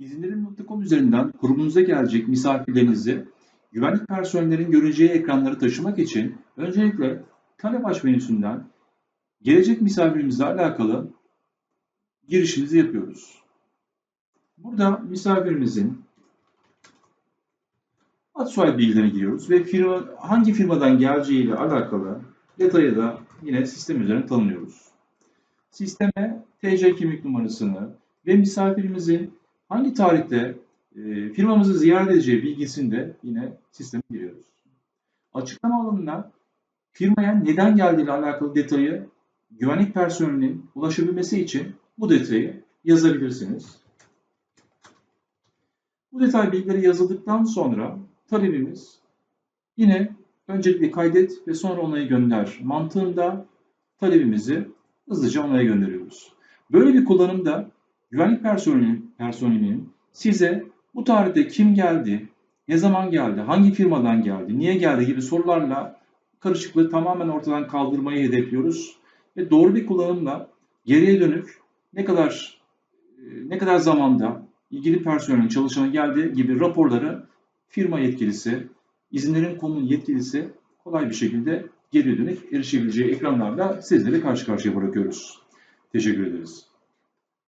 İzinlerim.com üzerinden kurumunuza gelecek misafirlerinizi güvenlik personellerin göreceği ekranları taşımak için öncelikle kale baş menüsünden gelecek misafirimizle alakalı girişimizi yapıyoruz. Burada misafirimizin ad soyad bilgilerini giriyoruz ve firma, hangi firmadan geleceği ile alakalı detayı da yine sistem üzerine tanımlıyoruz. Sisteme TC kimlik numarasını ve misafirimizin hangi tarihte e, firmamızı ziyaret edeceği bilgisini de yine sisteme giriyoruz. Açıklama alanına firmaya neden geldiği ile alakalı detayı güvenlik personelinin ulaşabilmesi için bu detayı yazabilirsiniz. Bu detay bilgileri yazıldıktan sonra talebimiz yine öncelikle kaydet ve sonra onayı gönder mantığında talebimizi hızlıca onaya gönderiyoruz. Böyle bir kullanımda güvenlik personelinin, personelinin size bu tarihte kim geldi, ne zaman geldi, hangi firmadan geldi, niye geldi? gibi sorularla karışıklığı tamamen ortadan kaldırmayı hedefliyoruz. Ve doğru bir kullanımla geriye dönük ne kadar ne kadar zamanda ilgili personelin çalışana geldiği gibi raporları firma yetkilisi, izinlerin komun yetkilisi kolay bir şekilde geri dönük erişebileceği ekranlarla sizleri karşı karşıya bırakıyoruz. Teşekkür ederiz.